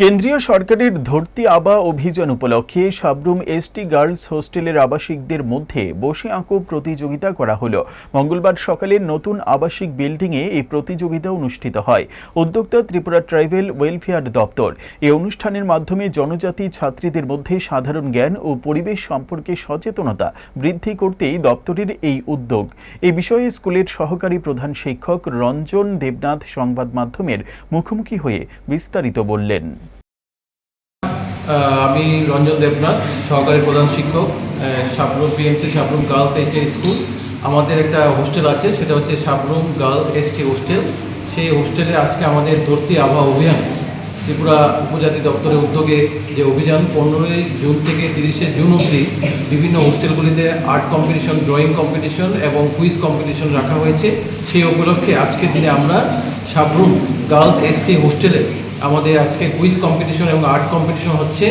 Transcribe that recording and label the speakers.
Speaker 1: কেন্দ্রীয় সরকারের ধরতি আবা অভিযান উপলক্ষে সাবরুম এসটি গার্লস হোস্টেলের আবাসিকদের মধ্যে বসে আঁকো প্রতিযোগিতা করা হলো। মঙ্গলবার সকালে নতুন আবাসিক বিল্ডিংয়ে এই প্রতিযোগিতা অনুষ্ঠিত হয়। উদ্যোক্তা ত্রিপুরা ট্রাইবেল ওয়েলফেয়ার দপ্তর। এই অনুষ্ঠানের মাধ্যমে জনজাতি ছাত্রীদের মধ্যে সাধারণ জ্ঞান ও পরিবেশ সম্পর্কে সচেতনতা বৃদ্ধি করতেই দপ্তরের এই উদ্যোগ। এ বিষয়ে স্কুলের সহকারী প্রধান শিক্ষক রঞ্জন দেবনাথ সংবাদ মাধ্যমের মুখোমুখি হয়ে বিস্তারিত বললেন।
Speaker 2: আমি রঞ্জন দেবনাথ, সহকারী প্রধান শিক্ষক Sabroom PMC Sabroom girls H school আমাদের একটা হোস্টেল আছে, সেটা হচ্ছে সাবরুম গার্লস এসটি হোস্টেল সেই হোস্টেলে আজকে আমাদের ধরতি আবহাওয়া অভিযান। ত্রিপুরা উপজাতি দপ্তরের উদ্যোগে যে অভিযান, পনেরোই জুন থেকে তিরিশে জুন অবধি বিভিন্ন হোস্টেলগুলিতে আর্ট কম্পিটিশন ড্রয়িং কম্পিটিশন এবং কুইজ কম্পিটিশন রাখা হয়েছে। সেই উপলক্ষে আজকের দিনে আমরা সাবরুম গার্লস এসটি হোস্টেলে আমাদের আজকে কুইজ কম্পিটিশন এবং আর্ট কম্পিটিশন হচ্ছে।